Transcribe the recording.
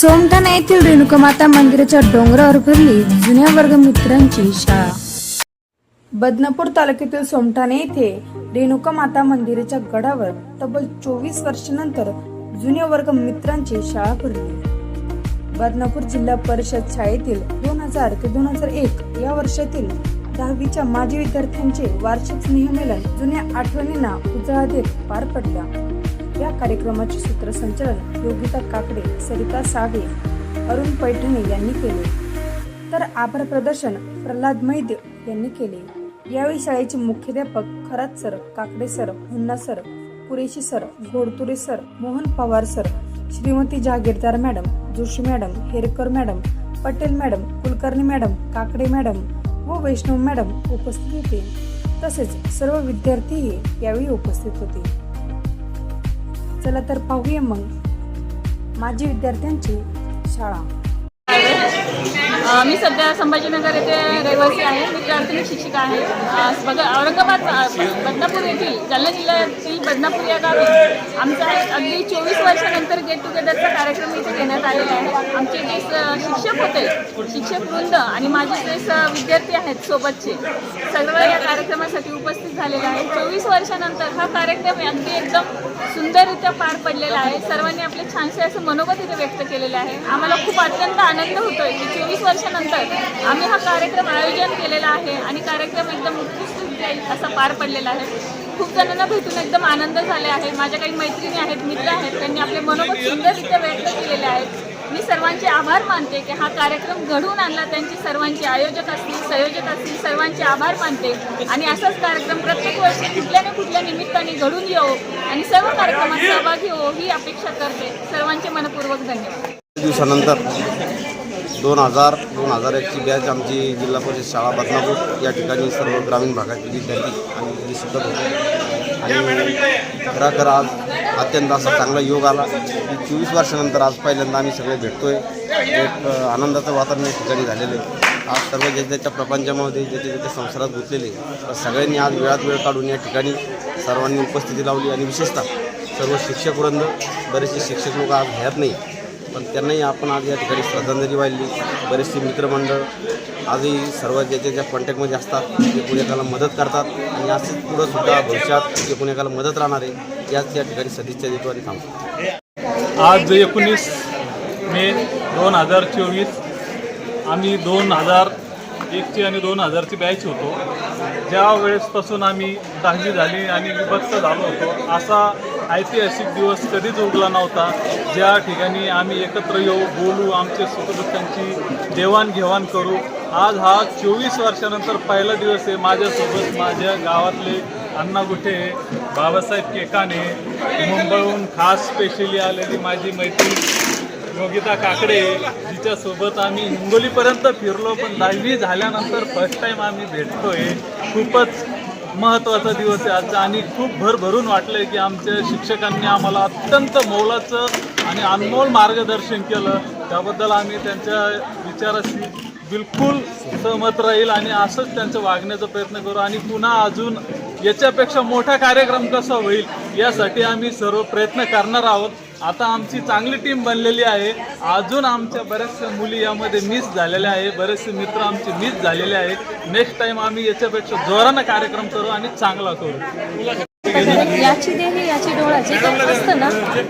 सोमठाणा येथील रेणुकामाता मंदिराच्या डोंगरावर भरली जुन्या वर्ग मित्रांची शाळा. बदनापूर तालुक्यातील सोमठाणे येथे रेणुका माता मंदिराच्या गडावर तब्बल चोवीस वर्षानंतर जुन्या वर्ग मित्रांची शाळा भरली. बदनापूर जिल्हा परिषद शाळेतील दोन हजार ते दोन हजार एक या वर्षातील दहावीच्या माजी विद्यार्थ्यांचे वार्षिक स्नेहमेलन जुन्या आठवणींना उजाळा देत पार पडला. या कार्यक्रमाचे सूत्रसंचालन योगिता काकडे सरिता सावे अरुण पैठणे यांनी केले. तर आभार प्रदर्शन प्रल्हाद मैद यांनी केले. यावेळी शाळेचे मुख्याध्यापक Kharat sir Kakade sir Hunna sir Qureshi sir घोडतुरे sir Mohan Pawar sir Shrimati Jahagirdar madam Joshi madam Herkar madam Patel madam Kulkarni madam Kakade madam व वैष्णव मॅडम उपस्थित होते. तसेच सर्व विद्यार्थीही यावेळी उपस्थित होते. चला तर पाहूया मग. माजी विद्यार्थ्यांची शाळा. मी सध्या संभाजीनगर येथे रहिवासी आहे मी प्राथमिक शिक्षिका आहे. बघा औरंगाबाद बदनापूर येथील जालना जिल्ह्यातील बदनापूर या गावी आमचा अगदी चोवीस वर्षानंतर गेट टुगेदरचा कार्यक्रम इथे घेण्यात आलेला आहे. आमचे जे शिक्षक होते शिक्षक वृंद आणि माझे जे स- विद्यार्थी आहेत सोबतचे सर्व या कार्यक्रमासाठी उपस्थित झालेले आहे. चोवीस वर्षानंतर हा कार्यक्रम अगदी एकदम सुंदररित्या पार पडलेला आहे. सर्वांनी आपले छानसे असं मनोगत इथे व्यक्त केलेले आहे. आम्हाला खूप अत्यंत आनंद होतोय की चोवीस वर्षानंतर आम्ही हा कार्यक्रम आयोजन केलेला आहे आणि कार्यक्रम एकदम उत्कृष्ट असा पार पडलेला आहे. खूप जणांना भेटून एकदम आनंद झाले आहे. माझ्या काही मैत्रिणी आहेत मित्र आहेत त्यांनी आपले मनोगत सुंदररित्या व्यक्त केलेले आहेत. मी सर्वांचे आभार मानते की हा कार्यक्रम घडवून आणला त्यांची सर्वांचे आयोजक असतील संयोजक असतील सर्वांचे आभार मानते. आणि असाच कार्यक्रम प्रत्येक वर्षी कुठल्या ना कुठल्या निमित्ताने घडून येऊ आणि सर्व कार्यक्रमात सहभागी हो ही अपेक्षा करते. सर्वांचे मनपूर्वक धन्यवाद. दिवसानंतर दोन हजार दोन हजार एकची बॅच आमची जिल्हा परिषद शाळा बदनापूर या ठिकाणी सर्व ग्रामीण भागातील विद्यार्थी आणि मुली होते आणि खराखर आज अत्यंत असा चांगला योग आला की चोवीस वर्षानंतर आज पहिल्यांदा आम्ही सगळे भेटतोय. एक आनंदाचं वातावरण या ठिकाणी झालेलं आहे. आज सर्व ज्याच्या प्रपंचामध्ये ज्याच्या त्याच्या संसारात गुंतलेले तर सगळ्यांनी आज वेळात वेळ काढून या ठिकाणी सर्वांनी उपस्थिती लावली आणि विशेषतः सर्व शिक्षकवृंद बरेचसे शिक्षक लोक आज ह्यात नाही. पण त्यांनाही आपण आज या ठिकाणी श्रद्धांजली वाहिली. बरेचसे मित्रमंडळ आजही सर्व ज्याच्या ज्या कॉन्टॅक्टमध्ये असतात ते पुणेकाला मदत करतात आणि असंच पुढं सुद्धा भविष्यात जे पुणेकाला मदत राहणार आहे याच या ठिकाणी सदिच्छा देतो आणि थांबतो आज एकोणीस मे दोन हजार चोवीस आम्ही दोन हजार एकची आणि दोन हजारची बॅच होतो. ज्या वेळेसपासून आम्ही दहावी झाली आणि विभक्त झालो होतो असा ऐतिहासिक दिवस कधीच उगला नव्हता. ज्या ठिकाणी आम्ही एकत्र येऊ बोलू आमचे सुखदुःखांची देवाणघेवाण करू आज हा चोवीस वर्षानंतर पहिला दिवस आहे. माझ्यासोबत माझ्या गावातले अण्णा गुठे बाबासाहेब केकाने मुंबईहून खास स्पेशली आलेली माझी मैत्री योगिता काकडे जिच्यासोबत आम्ही हिंगोलीपर्यंत फिरलो पण दहावी झाल्यानंतर फर्स्ट टाईम आम्ही भेटतोय. खूपच महत्त्वाचा दिवस आहे आजचा. आणि खूप भरभरून वाटलं की आमच्या शिक्षकांनी आम्हाला अत्यंत मोलाचं आणि अनमोल मार्गदर्शन केलं. त्याबद्दल आम्ही त्यांच्या विचाराशी बिलकुल सहमत राहील आणि असंच त्यांचं वागण्याचा प्रयत्न करू. आणि पुन्हा अजून याच्यापेक्षा मोठा कार्यक्रम कसा होईल यासाठी आम्ही सर्व प्रयत्न करणार आहोत. आता आमची चांगली टीम बनलेली आहे. अजून आमच्या बऱ्याचशा मुली यामध्ये मिस झालेल्या आहे बरेचसे मित्र आमचे मिस झालेले आहे नेक्स्ट टाइम आम्ही याच्यापेक्षा जोरानं कार्यक्रम करू आणि चांगला करू. याची देही याची डोळा जे काही असतं ना?